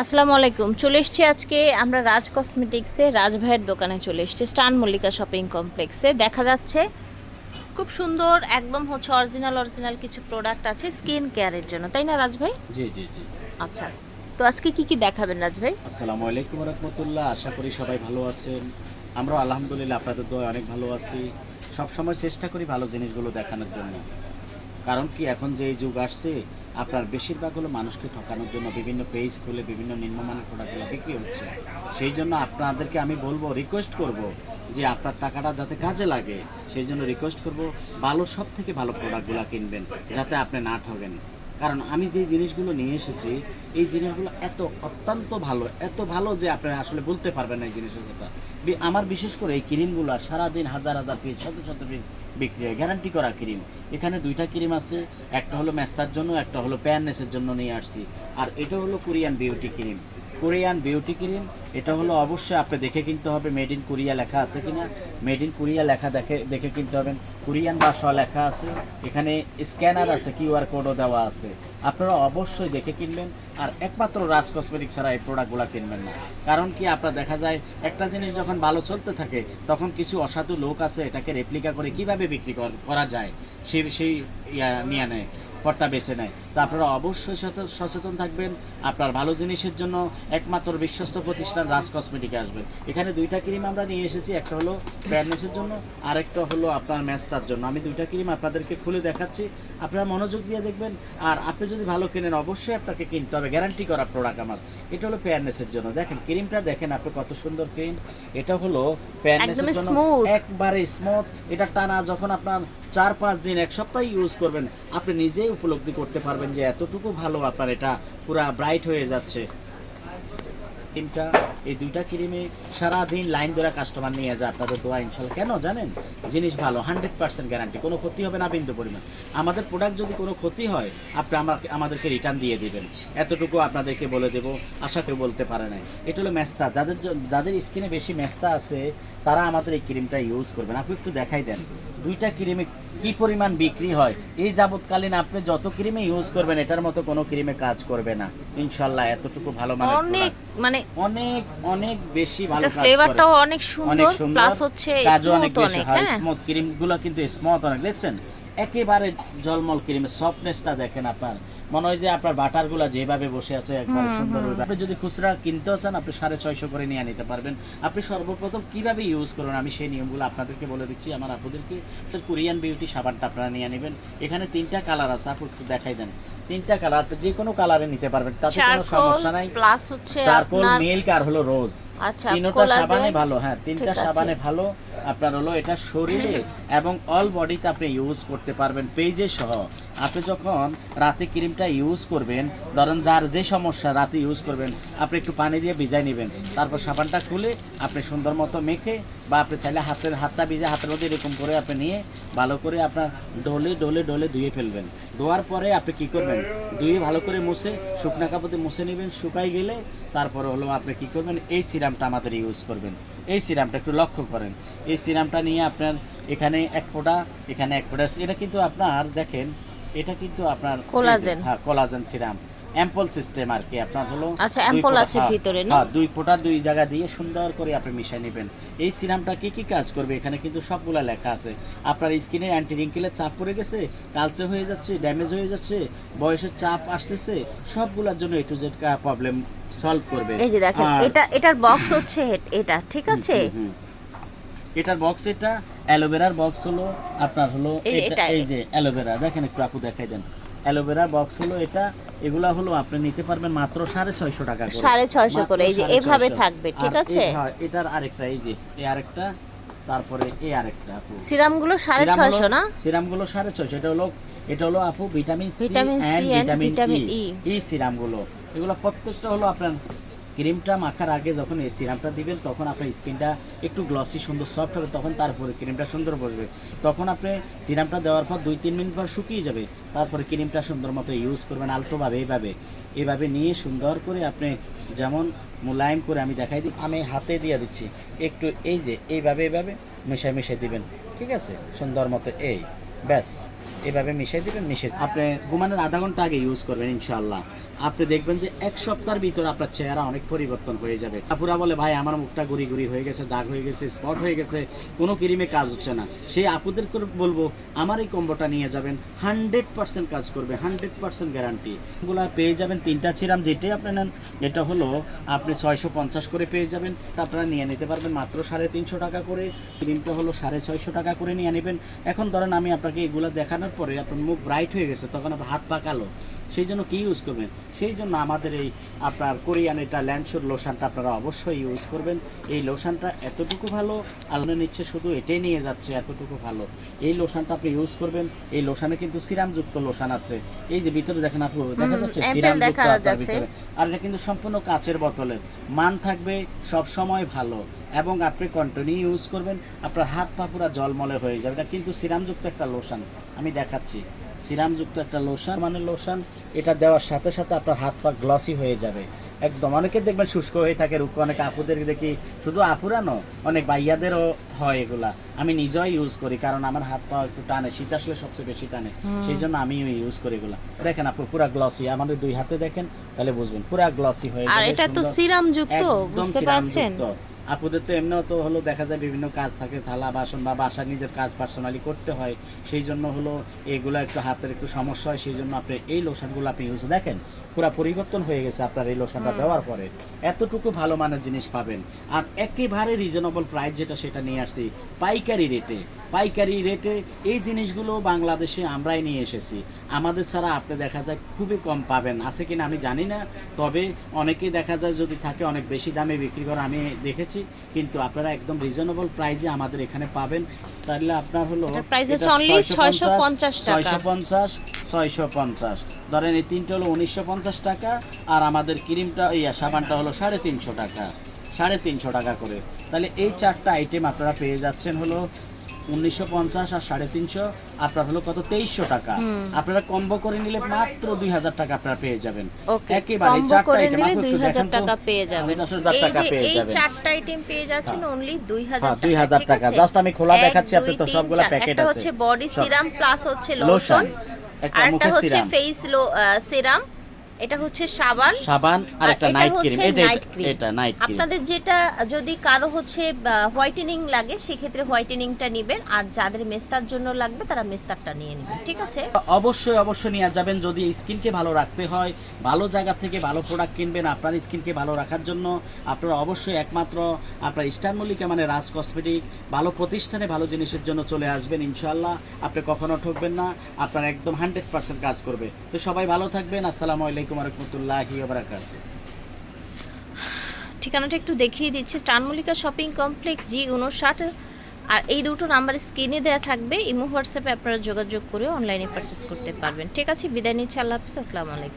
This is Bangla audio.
আসসালামু আলাইকুম। চলে এসেছি আজকে আমরা রাজ কসমেটিক্সে রাজ ভাইয়ের দোকানে চলে এসেছি স্টান মল্লিকা শপিং কমপ্লেক্সে। দেখা যাচ্ছে খুব সুন্দর একদম হচ্ছে অরিজিনাল অরিজিনাল কিছু প্রোডাক্ট আছে স্কিন কেয়ারের জন্য। তাই না রাজ ভাই? জি জি জি। আচ্ছা তো আজকে কি কি দেখাবেন রাজ ভাই? আসসালামু আলাইকুম রহমতুল্লাহ আশা করি সবাই ভালো আছেন। আমরা আলহামদুলিল্লাহ আপনাদের দোয়া অনেক ভালো আছি। সব সময় চেষ্টা করি ভালো জিনিসগুলো দেখানোর জন্য। কারণ কি, এখন যে যুগ আসছে, আপনার বেশিরভাগ হলো মানুষকে ঠকানোর জন্য বিভিন্ন পেজ খুলে বিভিন্ন নিম্নমানের প্রোডাক্টগুলো বিক্রি হচ্ছে। সেই জন্য আপনাদেরকে আমি বলব রিকোয়েস্ট করব যে আপনার টাকাটা যাতে কাজে লাগে, সেই জন্য রিকোয়েস্ট করব ভালো সব থেকে ভালো প্রোডাক্টগুলো কিনবেন, যাতে আপনি না ঠকেন কারণ আমি যে জিনিসগুলো নিয়ে এসেছি এই জিনিসগুলো এত অত্যন্ত ভালো, এত ভালো যে আপনারা আসলে বলতে পারবেন না এই জিনিসের কথা। আমার বিশেষ করে এই ক্রিমগুলো সারাদিন হাজার হাজার পিস শত শত পিস বিক্রি হয় গ্যারান্টি করা ক্রিম। এখানে দুইটা ক্রিম আছে, একটা হলো ম্যাস্তার জন্য, একটা হলো প্যাননেসের জন্য নিয়ে আসছি। আর এটা হলো Korean beauty cream Korean beauty cream এটা হলো অবশ্যই আপনি দেখে কিনতে হবে মেড ইন কোরিয়া লেখা আছে কিনা। মেড ইন কোরিয়া লেখা দেখে দেখে কিনতে হবেন কোরিয়ান ভাষা লেখা আছে। এখানে স্ক্যানার আছে কিউআর কোডও দেওয়া আছে। আপনারা অবশ্যই দেখে কিনবেন। আর একমাত্র রাজ কসমেটিক ছাড়া এই প্রোডাক্টগুলো কিনবেন না। কারণ কি, আপনার দেখা যায়, একটা জিনিস যখন ভালো চলতে থাকে, তখন কিছু অসাধু লোক আছে, এটাকে রেপ্লিকা করে কীভাবে বিক্রি কর- যায়? সেই সেই নিয়ে নেয়, পটটা বেছে নেয়। তা আপনারা অবশ্যই সচেতন থাকবেন। আপনার ভালো জিনিসের জন্য একমাত্র বিশ্বস্ত প্রতিষ্ঠান রাজ কসমেটিকে আসবেন এখানে দুইটা ক্রিম আমরা নিয়ে এসেছি একটা হলো ফেয়ারনেসের জন্য আরেকটা হলো আপনার ম্যাস্তার জন্য। আমি দুইটা ক্রিম আপনাদেরকে খুলে দেখাচ্ছি আপনারা মনোযোগ দিয়ে দেখবেন আর আপনি যদি ভালো কেনেন অবশ্যই আপনাকে কিনতে হবে গ্যারান্টি করা প্রোডাক্ট আমার। এটা হলো ফেয়ারনেসের জন্য। দেখেন ক্রিমটা দেখেন আপনি কত সুন্দর ক্রিম এটা হলো জন্য একবারে স্মুথ এটা টানা যখন আপনার চার পাঁচ দিন এক সপ্তাহ ইউজ করবেন আপনি নিজেই উপলব্ধি করতে পারবেন যে এতটুকু ভালো আপনার এটা পুরা ব্রাইট হয়ে যাচ্ছে। ক্রিমটা এই দুইটা ক্রিমে সারাদিন লাইন ধরে কাস্টমার নিয়ে যায় আপনাদের দোয়া ইনশাল্লাহ। কেন জানেন? জিনিস ভালো হান্ড্রেড পার্সেন্ট গ্যারান্টি কোনো ক্ষতি হবে না বিন্দু পরিমাণ। আমাদের প্রোডাক্ট যদি কোনো ক্ষতি হয় আপনি আমাকে আমাদেরকে রিটার্ন দিয়ে দিবেন। এতটুকু আপনাদেরকে বলে দেবো আশা কেউ বলতে পারে না এটা হলো মেস্তা যাদের যাদের স্কিনে বেশি মেস্তা আছে তারা আমাদের এই ক্রিমটা ইউজ করবেন। আপনি একটু দেখাই দেন দুইটা ক্রিমে কি পরিমাণ বিক্রি হয়? এই যাবৎকালীন আপনি যত ক্রিমে ইউজ করবেন এটার মতো কোনো ক্রিমে কাজ করবে না। ইনশাল্লাহ এতটুকু ভালো অনেক মানে অনেক অনেক বেশি ভালো কাজ করে। ফ্লেভারটাও অনেক সুন্দর প্লাস হচ্ছে অনেক স্মুথ অনেক হয়। স্মুথ কিন্তু স্মুথ অনেক। দেখছেন? একেবারে জলমল ক্রিমের সফটনেসটা দেখেন আপনার। মনে হয় যে আপনার যেভাবে বসে আছে একবারে সুন্দর। আপনি যদি খুচরা কিনতেও চান আপনি সাড়ে ছয়শো করে নিয়ে নিতে পারবেন। আপনি সর্বপ্রথম কীভাবে ইউজ করুন? আমি সেই নিয়মগুলো আপনাদেরকে বলে দিচ্ছি। আমার আপুদেরকে কোরিয়ান বিউটি সাবানটা আপনারা নিয়ে নেবেন। এখানে তিনটা কালার আছে আপু দেখাই দেন। তিনটা কালার যে কোনো কালারে নিতে পারবেন তাতে কোনো সমস্যা নাই। প্লাস হচ্ছে চারকোল আপনার মিল্ক আর হলো রোজ আচ্ছা তিনটা সাবানে ভালো হ্যাঁ তিনটা সাবানে ভালো। আপনার হলো এটা শরীরে এবং অল বডিতে আপনি ইউজ করতে পারবেন পেজে সহ। আপনি যখন রাতে ক্রিমটা ইউজ করবেন ধরেন যার যে সমস্যা রাতে ইউজ করবেন আপনি একটু পানি দিয়ে ভিজাই নেবেন। তারপর সাবানটা খুলে আপনি সুন্দর মতো মেখে বা আপনি চাইলে হাতের হাতটা ভিজে হাতের মধ্যে এরকম করে আপনি নিয়ে ভালো করে আপনার ডলে ডলে ডলে ধুয়ে ফেলবেন। ধোয়ার পরে আপনি কি করবেন? ধুয়ে ভালো করে মুছে শুকনা কাপড়ে মুছে নেবেন শুকাই গেলে তারপরে হলো আপনি কি করবেন? এই সিরামটা আমাদের ইউজ করবেন। এই সিরামটা একটু লক্ষ্য করেন। এই সিরামটা নিয়ে আপনার এখানে এক ফোঁটা এখানে এক ফোঁটা এটা কিন্তু আপনার দেখেন এটা কিন্তু আপনার কোলাজেন। হ্যাঁ কোলাজেন সিরাম। অ্যাম্পল সিস্টেম আর কি আপনার হলো আচ্ছা, ফোঁটা, আছে হ্যাঁ, ভিতরে না? হ্যাঁ, দুই ফোঁটা দুই জায়গা দিয়ে সুন্দর করে আপনি মিশিয়ে নেবেন। এই সিরামটা কি কি কাজ করবে? এখানে কিন্তু সবগুলা লেখা আছে। আপনার স্কিনে অ্যান্টি রিঙ্কেলের চাপ পড়ে গেছে কালচে হয়ে যাচ্ছে ড্যামেজ হয়ে যাচ্ছে বয়সের চাপ আসতেছে সবগুলোর জন্য একটু জেড প্রবলেম সলভ করবে। এই যে দেখেন এটা এটার বক্স হচ্ছে এটা ঠিক আছে। এটার বক্স এটা অ্যালোভেরার বক্স হলো আপনার হলো এই যে অ্যালোভেরা দেখেন একটু আপু দেখাই দেন। অ্যালোভেরার বক্স হলো এটা এগুলা হলো আপনি নিতে পারবেন মাত্র সাড়ে ছয়শো টাকা করে। সাড়ে ছয়শো করে, এই যে এভাবে থাকবে, ঠিক আছে? হ্যাঁ, এটার আরেকটা এই যে এই আরেকটা তারপরে এই আরেকটা সিরামগুলো সাড়ে সিরাম ছয়শো না? না সিরামগুলো সাড়ে ছয়শো এটা হলো এটা হলো আপু vitamin C vitamin C vitamin E E. এই সিরামগুলো। এগুলো প্রত্যেকটা হলো আপনার ক্রিমটা মাখার আগে যখন এই সিরামটা দিবেন, তখন আপনার স্কিনটা একটু গ্লসি সুন্দর সফট হবে, তখন তারপরে ক্রিমটা সুন্দর বসবে। তখন আপনি সিরামটা দেওয়ার পর দুই তিন মিনিট পর শুকিয়ে যাবে। তারপরে ক্রিমটা সুন্দর মতো ইউজ করবেন, আলতোভাবে এইভাবে। এভাবে নিয়ে সুন্দর করে আপনি যেমন মোলায়েম করে আমি দেখাই দিই, আমি হাতে দিয়ে দিচ্ছি। একটু এই যে, এইভাবে এইভাবে মেশাই মেশাই দিবেন। ঠিক আছে? সুন্দর মতো এই। ব্যাস, এভাবে মিশিয়ে দিবেন মিশে আপনি ঘুমানোর আধা ঘণ্টা আগে ইউজ করবেন, ইনশাআল্লাহ। আপনি দেখবেন যে এক সপ্তাহের ভিতরে আপনার চেহারা অনেক পরিবর্তন হয়ে যাবে। আপুরা বলে, ভাই, আমার মুখটা গুড়ি গুড়ি হয়ে গেছে, দাগ হয়ে গেছে স্পট হয়ে গেছে, কোনো ক্রিমে কাজ হচ্ছে না। সেই আপুদেরকে বলব, আমার এই কম্বোটা নিয়ে যাবেন হান্ড্রেড পার্সেন্ট কাজ করবে হান্ড্রেড পার্সেন্ট গ্যারান্টি এগুলো পেয়ে যাবেন তিনটা সিরাম, যেটাই আপনি নেন, এটা হলো আপনি ছয়শো পঞ্চাশ করে পেয়ে যাবেন। আপনারা নিয়ে নিতে পারবেন মাত্র সাড়ে তিনশো টাকা করে। ক্রিমটা হলো সাড়ে ছয়শো টাকা করে নিয়ে নেবেন। এখন ধরেন আমি আপনাকে এগুলো দেখানোর পরে আপনার মুখ ব্রাইট হয়ে গেছে তখন আপনার হাত পা কালো। সেই জন্য কি ইউজ করবেন? সেই জন্য আমাদের এই আপনার কোরিয়ান এটা ল্যান্ডশোর লোশনটা আপনারা অবশ্যই ইউজ করবেন। এই লোশনটা এতটুকু ভালো আল্লাহ নিচ্ছে শুধু এটাই নিয়ে যাচ্ছে এতটুকু ভালো। এই লোশনটা আপনি ইউজ করবেন এই লোশনে কিন্তু সিরামযুক্ত লোশন আছে। এই যে ভিতরে দেখেন আপু দেখা যাচ্ছে সিরামযুক্ত। ভিতরে। আর এটা কিন্তু সম্পূর্ণ কাচের বোতলের মান থাকবে সব সময় ভালো। এবং আপনি কন্টিনিউ ইউজ করবেন আপনার হাত পা পুরা জলমলে হয়ে যাবে। এটা কিন্তু সিরামযুক্ত একটা লোশন আমি দেখাচ্ছি। সিরামযুক্ত একটা লোশন মানে লোশন এটা দেওয়ার সাথে সাথে আপনার হাত পা গ্লসি হয়ে যাবে। একদম অনেকে দেখবেন শুষ্ক হয়ে থাকে রুক্ষ অনেক আপুদের দেখি শুধু আপুরানো অনেক ভাইয়াদেরও হয় এগুলা। আমি নিজেও ইউজ করি কারণ আমার হাত পা একটু টানে শীত আসলে সবচেয়ে বেশি টানে। সেই জন্য আমি ইউজ করি এগুলা। দেখেন আপু পুরা গ্লসি আমাদের দুই হাতে দেখেন তাহলে বুঝবেন পুরা গ্লসি হয়ে আর যাবে এটা তো সুন্দর। সিরাম যুক্ত একদম বুঝতে পারছেন। আপুদের তো এমনিও তো হলো দেখা যায় বিভিন্ন কাজ থাকে থালা বাসন বা বাসা নিজের কাজ পার্সোনালি করতে হয়। সেই জন্য হলো এগুলো একটু হাতের একটু সমস্যা হয় সেই জন্য আপনি এই লোশনগুলো আপনি ইউজ দেখেন পুরা পরিবর্তন হয়ে গেছে আপনার এই লোশনটা ব্যবহার করে এতটুকু ভালো মানের জিনিস পাবেন। আর একেবারে রিজনেবল প্রাইস যেটা সেটা নিয়ে আসছি পাইকারি রেটে পাইকারি রেটে এই জিনিসগুলো বাংলাদেশে আমরাই নিয়ে এসেছি। আমাদের ছাড়া আপনি দেখা যায় খুবই কম পাবেন। আছে কিনা আমি জানি না তবে অনেকেই দেখা যায় যদি থাকে অনেক বেশি দামে বিক্রি করে আমি দেখেছি কিন্তু আপনারা একদম রিজনেবল প্রাইসে আমাদের এখানে পাবেন। তাহলে আপনার হলো 650 টাকা। 650 650 ধরেন এই তিনটা হলো উনিশশো পঞ্চাশ টাকা আর আমাদের ক্রিমটা ইয়া সাবানটা হলো সাড়ে তিনশো টাকা সাড়ে তিনশো টাকা করে। তাহলে এই চারটা আইটেম আপনারা পেয়ে যাচ্ছেন হলো উনিশশো পঞ্চাশ আর সাড়ে তিনশো আপনার হলো কত? তেইশশো টাকা। আপনারা কম্বো করে নিলে মাত্র দুই হাজার টাকা আপনারা পেয়ে যাবেন। একেবারে চারটা করে item, একটু দুই হাজার দেখেন টাকা পেয়ে যাবেন। দশ হাজার টাকা পেয়ে যাবেন। চারটা আইটেম পেয়ে যাচ্ছেন অনলি দুই হাজার হ্যাঁ, 2000 টাকা। Just আমি খোলা দেখাচ্ছি, আপনি তো সবগুলা একটা আছে। হচ্ছে বডি সিরাম প্লাস হচ্ছে লোশন একটা হচ্ছে ফেস সিরাম এটা হচ্ছে সাবান। সাবান আর একটা নাইট ক্রিম এটা নাইট ক্রিম আপনাদের যেটা যদি কারও হচ্ছে হোয়াইটেনিং লাগে সেক্ষেত্রে হোয়াইটেনিংটা নেবেন। আর যাদের মেস্তার জন্য লাগবে তারা মেস্তারটা নিয়ে নেবেন। ঠিক আছে? অবশ্যই অবশ্যই নিয়ে যাবেন। যদি স্কিনকে ভালো রাখতে হয় ভালো জায়গা থেকে ভালো প্রোডাক্ট কিনবেন আপনার স্কিনকে ভালো রাখার জন্য আপনারা অবশ্যই একমাত্র আপনার স্টার মল্লিকা মানে রাজ কসমেটিক ভালো প্রতিষ্ঠানে ভালো জিনিসের জন্য চলে আসবেন ইনশাল্লাহ আপনি কখনো ঠকবেন না আপনার একদম হান্ড্রেড পার্সেন্ট কাজ করবে। তো সবাই ভালো থাকবেন। আসসালামু আলাইকুম। রহমতুল্লাহি বারাকাতুহু। ঠিকানাটা একটু দেখিয়ে দিচ্ছি। স্টানমলিকা শপিং কমপ্লেক্স, জি উনষাট আর এই দুটো নাম্বার স্ক্রিনে দেওয়া থাকবে। ইমো, হোয়াটসঅ্যাপে আপনারা যোগাযোগ করে অনলাইনে পারচেস করতে পারবেন। ঠিক আছে, বিদায় নিচ্ছি। আল্লাহ হাফিজ। আসসালামু আলাইকুম।